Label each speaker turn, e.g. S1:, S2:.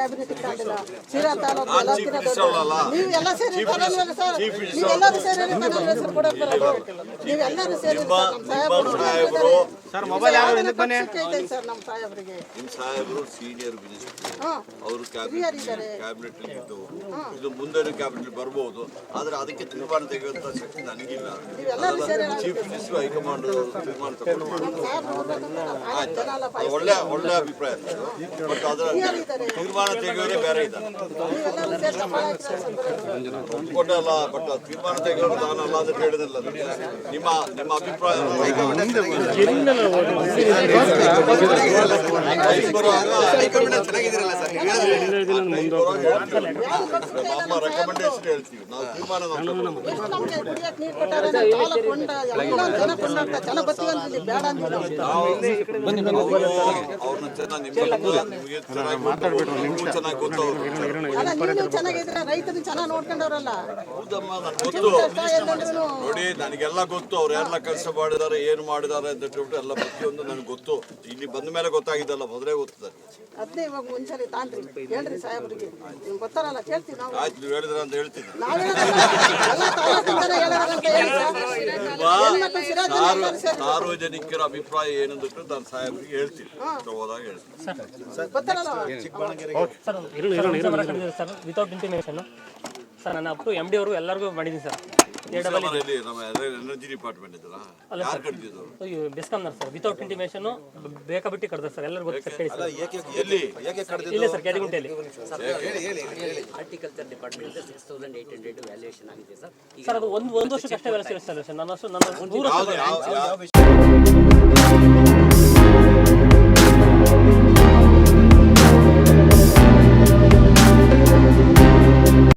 S1: Cabinet ಇಟ್ಕೊಂಡಿಲ್ಲ
S2: ನೀವು ತಾಲೂಕು ಎಲ್ಲದಕ್ಕಿಂತ
S1: ದೊಡ್ಡ
S2: ನೀವೆಲ್ಲ ಸೇರಿ
S1: ಪರವಾಗಿಲ್ಲ ಸರ್.
S2: ನೀವೆಲ್ಲರೂ ಸೇರಿ ಪರವಾಗಿಲ್ಲ ಸರ್ ಕೊಡಕ್ಕೆ ಬರೋದು ನೀವೆಲ್ಲರೂ ಸೇರಿ
S1: ಸಹಾಯ
S2: ಸರ್,
S3: ಮೊಬೈಲ್ ಯಾರು
S2: ಇದಕ್ಕೆ
S3: ಹಿಂದಕ್ಕೆ ಬನ್ನಿ?
S2: ಸರ್ ನಮ್ಮ ಸಾಹೇಬ್ರಿಗೆ
S1: ನಿಮ್ಮ ಸಾಹೇಬರು ಸೀನಿಯರ್ ಮಿನಿಸ್ಟರ್ ಅವರು
S2: ಕ್ಯಾಬಿನೆಟ್.
S1: ಕ್ಯಾಬಿನೆಟ್ ಅಲ್ಲಿ ಇದ್ದವರು. ಇದು ಮುಂದೆ ಕ್ಯಾಬಿನೆಟ್ ಬರಬಹುದು ಆದ್ರೆ ಅದಕ್ಕೆ ತೀರ್ಮಾನ ತೆಗೆಯುವಂತ ಶಕ್ತಿ ನನಗಿಲ್ಲ. ಚೀಫ್ ಮಿನಿಸ್ಟರ್ ಹೈಕಮಾಂಡ್ ತೀರ್ಮಾನ ತಗೊಂಡು ಒಳ್ಳೆ ಒಳ್ಳೆ ಅಭಿಪ್ರಾಯ ಬಟ್ ಅದರ ತೀರ್ಮಾನ ತೆಗೆಯೋರೇ ಬೇರೆ
S2: ಇದೆ.
S1: ಒಪ್ಕೊಂಡಲ್ಲ ಬಟ್ ತೀರ್ಮಾನ ತೆಗೆಯೋರು ನಾನಲ್ಲ ಅಂತ ಹೇಳಿದಿಲ್ಲ. ನಿಮ್ಮ ನಿಮ್ಮ ಅಭಿಪ್ರಾಯ. ನೋಡಿ ನನಗೆಲ್ಲ ಗೊತ್ತು. ಅವ್ರು ಕೆಲಸ ಮಾಡಿದ್ದಾರೆ ಏನು ಮಾಡಿದ್ದಾರೆ ಅಂತ ಹೇಳ್ಬಿಟ್ಟು ಎಲ್ಲ ಪ್ರತಿಯೊಂದು ನನಗೆ ಗೊತ್ತು. ಇಲ್ಲಿ ಬಂದ ಮೇಲೆ ಗೊತ್ತಾಗಿದ್ದಲ್ಲ ಮೊದಲೇ ಗೊತ್ತದೆ
S2: ಅದನ್ನೇ ಇವಾಗ ಮುಂಚೆ ತಾಂತ್ರಿ ಹೇಳ್ರಿ ಸಾಹೇಬ್ರಿಗೆ. ನಿಮ್ಗೆ ಗೊತ್ತಾರಲ್ಲ ಕೇಳ್ತೀವಿ ನಾವು.
S1: ಆಯ್ತು ನೀವು ಹೇಳಿದ್ರೆ ಅಂತ ಹೇಳ್ತೀನಿ.
S2: ಸರ್. ಸೇರಿ
S1: ಸಾರ್ವಜನಿಕರ ಅಭಿಪ್ರಾಯ ಏನಂದ್ರೆ ನಾನು ಸಾಹೇಬ್ರಿಗೆ ಹೇಳ್ತೀನಿ. ಹೋದಾಗ ಹೇಳ್ತೀನಿ.
S4: Sir sir without intimation sir. ನಾನು ಅಪ್ ಟು ಎಂ ಡಿ ಅವರು ಎಲ್ಲರಿಗೂ ಮಾಡಿದ್ದೀನಿ ಸರ್.
S1: ಎನರ್ಜಿ ಡಿಪಾರ್ಟ್ಮೆಂಟ್ ಇದ್ದಲ್ಲ ಯಾರು ಕಡ್ದಿದ್ದು
S4: ಬೆಸ್ಕಾಮ್ನವ್ರು ಸರ್ ವಿತೌಟ್ ಇಂಟಿಮೇಷನ್ ಬೇಕಾಬಿಟ್ಟು ಕಡ್ದಾರೆ ಸರ್ ಎಲ್ಲರಿಗೂ ಗೊತ್ತು ಸರ್ ಕೇಳಿ ಸರ್
S1: ಎಲ್ಲಿ?
S4: ಇಲ್ಲೇ ಸರ್ ಕ್ಯಾದಿಗುಂಟೆಯಲ್ಲಿ
S5: ಹಾರ್ಟಿಕಲ್ಚರ್ ಡಿಪಾರ್ಟ್ಮೆಂಟ್ ವ್ಯಾಲ್ಯೂಯೇಷನ್ ಆಗಿದೆ ಸರ್
S4: ಸರ್ ಅದು ಒಂದು ಒಂದು ವರ್ಷಕ್ಕೆ ಅಷ್ಟೇ ವ್ಯಾಲ್ಯೂ ಸರ್ ನನ್ನ ನನ್ನ ನೂರ
S1: ಯಾವ್ದು ಯಾವ ಯಾವ